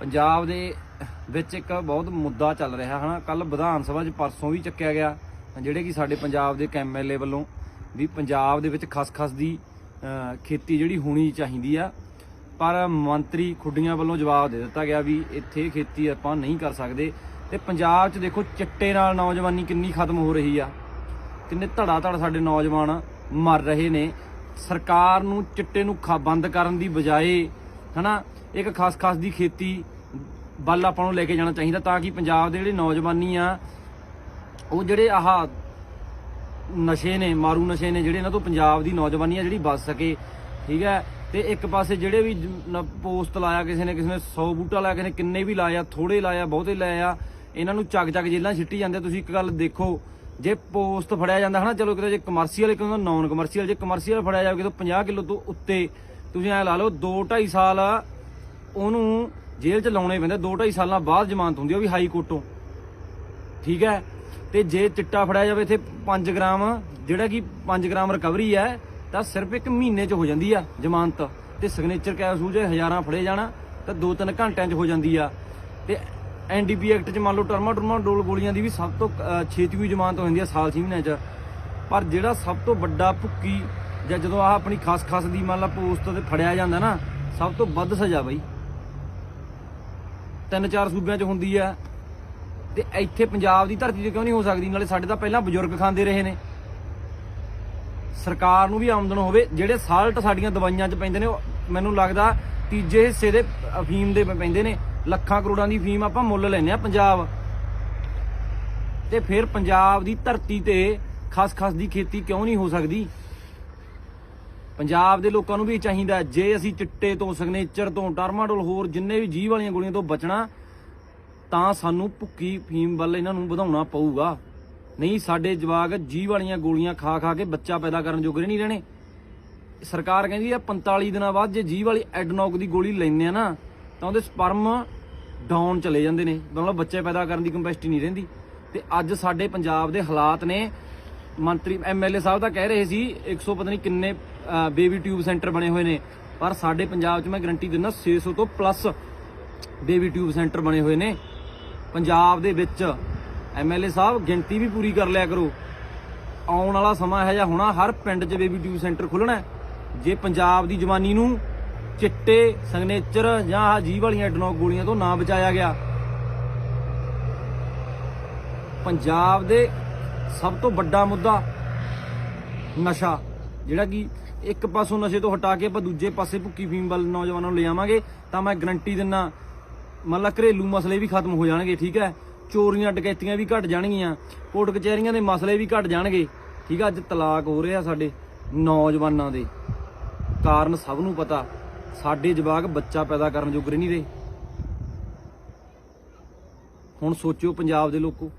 ਪੰਜਾਬ ਦੇ ਵਿੱਚ ਇੱਕ ਬਹੁਤ ਮੁੱਦਾ ਚੱਲ ਰਿਹਾ, ਹਨਾ। ਕੱਲ ਵਿਧਾਨ ਸਭਾ 'ਚ ਪਰਸੋਂ ਵੀ ਚੱਕਿਆ ਗਿਆ, ਜਿਹੜੇ ਕਿ ਸਾਡੇ ਪੰਜਾਬ ਦੇ ਐਮਐਲਏ ਵੱਲੋਂ ਵੀ ਪੰਜਾਬ ਦੇ ਵਿੱਚ ਖਸਖਸ ਦੀ ਖੇਤੀ ਜਿਹੜੀ ਹੋਣੀ ਚਾਹੀਦੀ ਆ। ਪਰ ਮੰਤਰੀ ਖੁੱਡੀਆਂ ਵੱਲੋਂ ਜਵਾਬ ਦੇ ਦਿੱਤਾ ਗਿਆ ਵੀ ਇੱਥੇ ਖੇਤੀ ਆਪਾਂ ਨਹੀਂ ਕਰ ਸਕਦੇ। ਤੇ ਪੰਜਾਬ 'ਚ ਦੇਖੋ, ਚਿੱਟੇ ਨਾਲ ਨੌਜਵਾਨੀ ਕਿੰਨੀ ਖਤਮ ਹੋ ਰਹੀ ਆ। ਕਿੰਨੇ ਧੜਾ ਧੜ ਸਾਡੇ ਨੌਜਵਾਨ ਮਰ ਰਹੇ ਨੇ। ਸਰਕਾਰ ਨੂੰ ਚਿੱਟੇ ਨੂੰ ਖਾ- ਬੰਦ ਕਰਨ ਦੀ ਬਜਾਏ ਹਨਾ? ਇੱਕ ਖਾਸ ਖਾਸ ਦੀ ਖੇਤੀ ਵੱਲ ਆਪਾਂ ਨੂੰ ਲੈ ਕੇ ਜਾਣਾ ਚਾਹੀਦਾ ਤਾਂ ਕਿ ਪੰਜਾਬ ਦੇ ਜਿਹੜੇ ਨੌਜਵਾਨੀ ਆ, ਉਹ ਜਿਹੜੇ ਆਹ ਨਸ਼ੇ ਨੇ, ਮਾਰੂ ਨਸ਼ੇ ਨੇ ਜਿਹੜੇ ਇਹਨਾਂ ਤੋਂ ਪੰਜਾਬ ਦੀ ਨੌਜਵਾਨੀ ਆ ਜਿਹੜੀ ਬਚ ਸਕੇ, ਠੀਕ ਹੈ? ਤੇ ਇੱਕ ਪਾਸੇ ਜਿਹੜੇ ਵੀ ਪੋਸਟ ਲਾਇਆ ਕਿਸੇ ਨੇ ਕਿਸੇ ਨੇ 100 ਬੂਟਾ ਲਾਇਆ, ਕਿਸੇ ਨੇ ਕਿੰਨੇ ਵੀ ਲਾਇਆ ਥੋੜੇ ਲਾਇਆ, ਬਹੁਤੇ ਲਾਇਆ, ਇਹਨਾਂ ਨੂੰ ਚੱਕ ਚੱਕ ਜੇਲਾਂ ਛਿੱਟੀ ਜਾਂਦੇ ਤੁਸੀਂ ਇੱਕ ਗੱਲ ਦੇਖੋ, ਜੇ ਪੋਸਟ ਫੜਿਆ ਜਾਂਦਾ ਹਨਾ, ਚਲੋ ਕਿਤੇ ਜੇ ਕਮਰਸ਼ੀਅਲ ਕਿਤੇ ਨਾਨ ਕਮਰਸ਼ੀਅਲ ਜੇ ਕਮਰਸ਼ੀਅਲ ਫੜਿਆ ਜਾਵੇ, ਕਿਤੇ 50 ਕਿਲੋ ਤੋਂ ਉੱਤੇ ਤੁਸੀਂ ਐ ਲਾ ਲਓ 2 2.5 ਸਾਲ ਉਹਨੂੰ ਜੇਲ੍ਹ 'ਚ ਲਾਉਣੇ ਪੈਂਦੇ 2 2.5 ਸਾਲਾਂ ਬਾਅਦ ਜ਼ਮਾਨਤ ਹੁੰਦੀ ਉਹ ਵੀ ਹਾਈ ਕੋਰਟੋਂ ਠੀਕ ਹੈ? ਤੇ ਜੇ ਚਿੱਟਾ ਫੜਿਆ ਜਾਵੇ ਇੱਥੇ 5 ਗ੍ਰਾਮ, ਜਿਹੜਾ ਕਿ 5 ਗ੍ਰਾਮ ਰਿਕਵਰੀ ਹੈ, ਤਾਂ ਸਿਰਫ ਇੱਕ ਮਹੀਨੇ 'ਚ ਹੋ ਜਾਂਦੀ ਆ ਜ਼ਮਾਨਤ। ਤੇ ਸਿਗਨੇਚਰ ਕੈਪਸੂਲ ਜੇ ਹਜ਼ਾਰਾਂ ਫੜੇ ਜਾਣਾ, ਤਾਂ 2-3 ਘੰਟਿਆਂ 'ਚ ਹੋ ਜਾਂਦੀ ਆ। ਤੇ ਐਨਡੀਪੀ ਐਕਟ 'ਚ ਮੰਨ ਲਓ, ਟਰਮਾ ਟਰਮਾ ਡੋਲ ਗੋਲੀਆਂ ਦੀ ਵੀ ਸਭ ਤੋਂ ਛੇਤੀ ਵੀ ਜ਼ਮਾਨਤ ਹੋ ਜਾਂਦੀ ਆ ਸਾਲ 6 ਮਹੀਨਿਆਂ 'ਚ। ਪਰ ਜਿਹੜਾ ਸਭ ਤੋਂ ਵੱਡਾ ਭੁੱਕੀ ਜਾਂ ਜਦੋਂ ਆਹ ਆਪਣੀ ਖਸ ਖਸ ਦੀ ਮੰਨ ਲਾ ਪੋਸਟ ਤੇ ਫੜਿਆ ਜਾਂਦਾ ਨਾ, ਸਭ ਤੋਂ ਵੱਧ ਸਜ਼ਾ ਬਈ। ਤਿੰਨ ਚਾਰ ਸੂਬਿਆਂ 'ਚ ਹੁੰਦੀ ਆ। ਤੇ ਇੱਥੇ ਪੰਜਾਬ ਦੀ ਧਰਤੀ ਤੇ ਕਿਉਂ ਨਹੀਂ ਹੋ ਸਕਦੀ? ਨਾਲੇ ਸਾਡੇ ਤਾਂ ਪਹਿਲਾਂ ਬਜ਼ੁਰਗ ਖਾਂਦੇ ਰਹੇ ਨੇ। ਸਰਕਾਰ ਨੂੰ ਵੀ ਆਮਦਨ ਹੋਵੇ, ਜਿਹੜੇ ਸਾਲਟ ਸਾਡੀਆਂ ਦਵਾਈਆਂ 'ਚ ਪੈਂਦੇ ਨੇ ਮੈਨੂੰ ਲੱਗਦਾ ਤੀਜੇ ਹਿੱਸੇ ਦੇ ਅਫੀਮ ਦੇ ਪੈਂਦੇ ਨੇ। ਲੱਖਾਂ ਕਰੋੜਾਂ ਦੀ ਫੀਮ ਆਪਾਂ ਮੁੱਲ ਲੈਨੇ ਆ ਪੰਜਾਬ। ਤੇ ਫਿਰ ਪੰਜਾਬ ਦੀ ਧਰਤੀ ਤੇ ਖਸ-ਖਸ ਦੀ ਖੇਤੀ ਕਿਉਂ ਨਹੀਂ ਹੋ ਸਕਦੀ? ਪੰਜਾਬ ਦੇ ਲੋਕਾਂ ਨੂੰ ਵੀ ਇਹ ਚਾਹੀਦਾ ਜੇ ਅਸੀਂ ਚਿੱਟੇ ਤੋਂ, ਸਿਗਨੇਚਰ ਤੋਂ, ਟਰਮਾਡੋਲ ਹੋਰ ਜਿੰਨੇ ਵੀ ਜੀਵ ਵਾਲੀਆਂ ਗੋਲੀਆਂ ਤੋਂ ਬਚਣਾ, ਤਾਂ ਸਾਨੂੰ ਭੁੱਕੀ ਫੀਮ ਵੱਲ ਇਹਨਾਂ ਨੂੰ ਵਧਾਉਣਾ ਪਊਗਾ। ਨਹੀਂ, ਸਾਡੇ ਜਵਾਕ ਜੀਵ ਵਾਲੀਆਂ ਗੋਲੀਆਂ ਖਾ ਖਾ ਕੇ ਬੱਚਾ ਪੈਦਾ ਕਰਨ ਜੋਗਰੇ ਨਹੀਂ ਰਹਿਣੇ। ਸਰਕਾਰ ਕਹਿੰਦੀ ਆ 45 ਦਿਨਾਂ ਬਾਅਦ ਜੇ ਜੀਵ ਵਾਲੀ ਐਡਨੋਕ ਦੀ ਗੋਲੀ ਲੈਂਦੇ ਆ ਨਾ, ਤਾਂ ਉਹਦੇ ਸਪਰਮ ਡਾਊਨ ਚਲੇ ਜਾਂਦੇ ਨੇ। ਮਤਲਬ ਬੱਚੇ ਪੈਦਾ ਕਰਨ ਦੀ ਕੰਪੈਸਿਟੀ ਨਹੀਂ ਰਹਿੰਦੀ। ਤੇ ਅੱਜ ਸਾਡੇ ਪੰਜਾਬ ਦੇ ਹਾਲਾਤ ਨੇ ਮੰਤਰੀ ਐਮਐਲਏ ਸਾਹਿਬ ਤਾਂ ਕਹਿ ਰਹੇ ਸੀ 100 ਪਤਾ ਨਹੀਂ ਕਿੰਨੇ ਬੇਬੀ ਟਿਊਬ ਸੈਂਟਰ ਬਣੇ ਹੋਏ ਨੇ, ਪਰ ਸਾਡੇ ਪੰਜਾਬ 'ਚ ਮੈਂ ਗਰੰਟੀ ਦਿੰਦਾ 600 ਤੋਂ ਪਲੱਸ ਬੇਬੀ ਟਿਊਬ ਸੈਂਟਰ ਬਣੇ ਹੋਏ ਨੇ। ਪੰਜਾਬ ਦੇ ਵਿੱਚ ਐਮਐਲਏ ਸਾਹਿਬ ਗਿਣਤੀ ਵੀ ਪੂਰੀ ਕਰ ਲਿਆ ਕਰੋ। ਆਉਣ ਵਾਲਾ ਸਮਾਂ ਹੈ ਜਾਂ ਹੋਣਾ, ਹਰ ਪਿੰਡ 'ਚ ਬੇਬੀ ਟਿਊਬ ਸੈਂਟਰ ਖੁੱਲਣਾ ਜੇ ਪੰਜਾਬ ਦੀ ਜਵਾਨੀ ਨੂੰ ਚਿੱਟੇ ਸਿਗਨੇਚਰ ਜਾਂ ਆਹ ਜੀਵ ਵਾਲੀਆਂ ਐਡਨੋਕ ਗੋਲੀਆਂ ਤੋਂ ਨਾ ਬਚਾਇਆ ਗਿਆ। ਪੰਜਾਬ ਦੇ ਸਭ ਤੋਂ ਵੱਡਾ ਮੁੱਦਾ ਨਸ਼ਾ, ਜਿਹੜਾ ਕਿ ਇੱਕ ਪਾਸੋਂ ਨਸ਼ੇ ਤੋਂ ਹਟਾ ਕੇ ਆਪਾਂ ਦੂਜੇ ਪਾਸੇ ਭੁੱਕੀ ਫੀਮ ਵੱਲ ਨੌਜਵਾਨਾਂ ਨੂੰ ਲਿਆਵਾਂਗੇ ਤਾਂ ਮੈਂ ਗਰੰਟੀ ਦਿੰਨਾ, ਮਤਲਬ ਘਰੇਲੂ ਮਸਲੇ ਵੀ ਖਤਮ ਹੋ ਜਾਣਗੇ, ਠੀਕ ਹੈ? ਚੋਰੀਆਂ, ਡਕੈਤੀਆਂ ਵੀ ਘਟ ਜਾਣਗੀਆਂ, ਕੋਰਟ ਕਚਹਿਰੀਆਂ ਦੇ ਮਸਲੇ ਵੀ ਘਟ ਜਾਣਗੇ, ਠੀਕ ਹੈ? ਅੱਜ ਤਲਾਕ ਹੋ ਰਿਹਾ ਸਾਡੇ ਨੌਜਵਾਨਾਂ ਦੇ। ਕਾਰਨ ਸਭ ਨੂੰ ਪਤਾ, ਸਾਡੇ ਜਵਾਕ ਬੱਚਾ ਪੈਦਾ ਕਰਨ ਜੋਗਰੇ ਨਹੀਂ ਰਹੇ। ਹੁਣ ਸੋਚਿਓ ਪੰਜਾਬ ਦੇ ਲੋਕੋ।